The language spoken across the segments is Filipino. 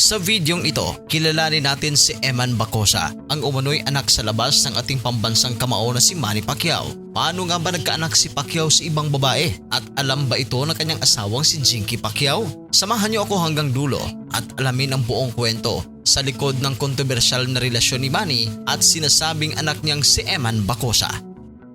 Sa videong ito, kilalanin natin si Eman Bacosa, ang umano'y anak sa labas ng ating pambansang kamao na si Manny Pacquiao. Paano nga ba nagkaanak si Pacquiao sa ibang babae? At alam ba ito ng kanyang asawang si Jinky Pacquiao? Samahan niyo ako hanggang dulo at alamin ang buong kwento sa likod ng kontrobersyal na relasyon ni Manny at sinasabing anak niyang si Eman Bacosa.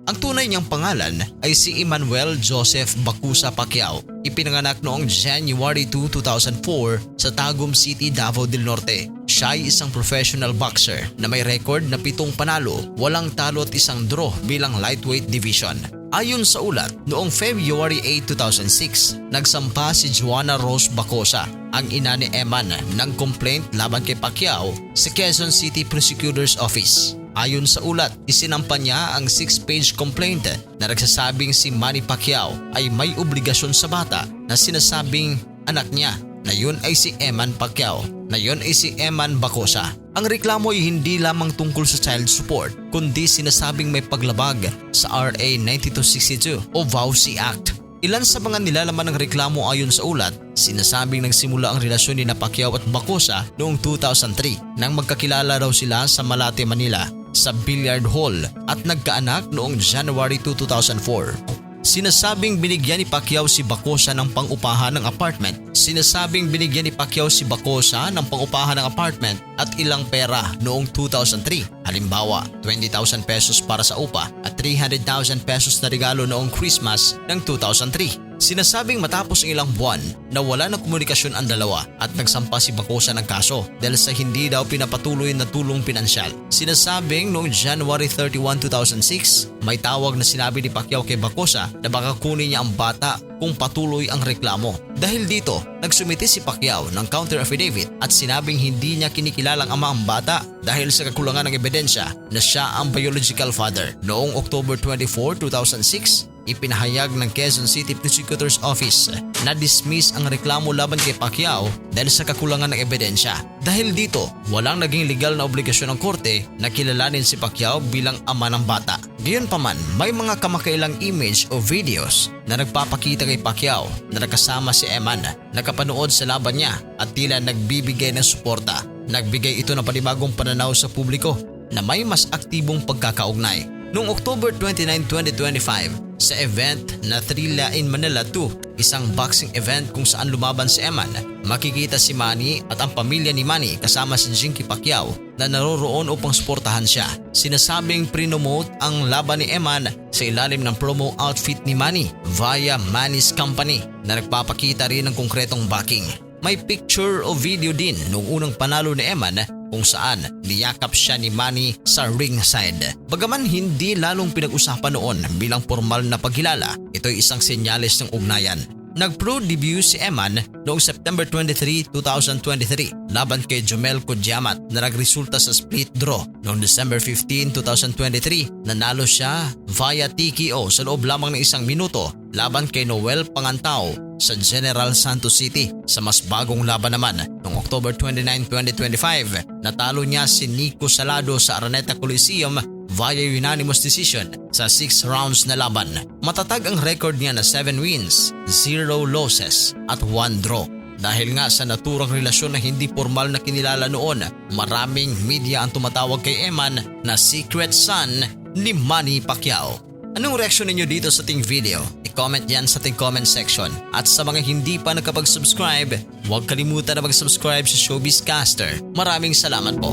Ang tunay niyang pangalan ay si Emmanuel Joseph Bacusa Pacquiao. Ipinanganak noong January 2, 2004 sa Tagum City, Davao del Norte. Siya ay isang professional boxer na may record na pitong panalo, walang talo at isang draw bilang lightweight division. Ayon sa ulat, noong February 8, 2006, nagsampa si Joanna Rose Bacosa, ang ina ni Eman, ng complaint laban kay Pacquiao sa Quezon City Prosecutor's Office. Ayon sa ulat, isinampa niya ang 6-page complaint na nagsasabing si Manny Pacquiao ay may obligasyon sa bata na sinasabing anak niya na yun ay si Eman Pacquiao na yun ay si Eman Bacosa. Ang reklamo ay hindi lamang tungkol sa child support kundi sinasabing may paglabag sa RA 9262 o VAUSI Act Ilan sa mga nilalaman ng reklamo ayon sa ulat, sinasabing nagsimula ang relasyon ni Pacquiao at Bacosa noong 2003 nang magkakilala raw sila sa Malate, Manila sa billiard hall at nagkaanak noong January 2, 2004. Sinasabing binigyan ni Pacquiao si Bacosa ng pangupahan ng apartment. Sinasabing binigyan ni Pacquiao si Bacosa ng pangupahan ng apartment at ilang pera noong 2003. Halimbawa, 20,000 pesos para sa upa at 300,000 pesos na regalo noong Christmas ng 2003. Sinasabing matapos ang ilang buwan na wala ng komunikasyon ang dalawa at nagsampa si Bacosa ng kaso dahil sa hindi daw pinapatuloy na tulong pinansyal. Sinasabing noong January 31, 2006, may tawag na sinabi ni Pacquiao kay Bacosa na baka kunin niya ang bata kung patuloy ang reklamo. Dahil dito, nagsumiti si Pacquiao ng counter affidavit at sinabing hindi niya kinikilalang ama ang bata dahil sa kakulangan ng ebidensya na siya ang biological father. Noong October 24, 2006, ipinahayag ng Quezon City Prosecutor's Office na dismiss ang reklamo laban kay Pacquiao dahil sa kakulangan ng ebidensya. Dahil dito, walang naging legal na obligasyon ng korte na kilalanin si Pacquiao bilang ama ng bata. Gayunpaman, may mga kamakailang image o videos na nagpapakita kay Pacquiao na nakasama si Eman nakapanood sa laban niya at tila nagbibigay ng suporta. Nagbigay ito ng panibagong pananaw sa publiko na may mas aktibong pagkakaugnay. Noong October 29, 2025, sa event na Thrilla in Manila 2, isang boxing event kung saan lumaban si Eman, makikita si Manny at ang pamilya ni Manny kasama si Jinky Pacquiao na naroroon upang suportahan siya. Sinasabing prinomote ang laban ni Eman sa ilalim ng promo outfit ni Manny via Manny's company na nagpapakita rin ng konkretong backing. May picture o video din noong unang panalo ni Eman kung saan niyakap siya ni Manny sa ringside. Bagaman hindi lalong pinag-usapan noon bilang formal na pagkilala, ito ay isang senyales ng ugnayan. Nag-pro debut si Eman noong September 23, 2023 laban kay Jomel Kodyamat na nagresulta sa split draw. Noong December 15, 2023 nanalo siya via TKO sa loob lamang ng isang minuto laban kay Noel Pangantao sa General Santos City. Sa mas bagong laban naman, noong October 29, 2025, natalo niya si Nico Salado sa Araneta Coliseum via unanimous decision sa 6 rounds na laban. Matatag ang record niya na 7 wins, 0 losses at 1 draw. Dahil nga sa naturang relasyon na hindi formal na kinilala noon, maraming media ang tumatawag kay Eman na secret son ni Manny Pacquiao. Anong reaksyon ninyo dito sa ating video? I-comment yan sa ating comment section. At sa mga hindi pa nakapag-subscribe, huwag kalimutan na mag-subscribe sa Showbiz Caster. Maraming salamat po.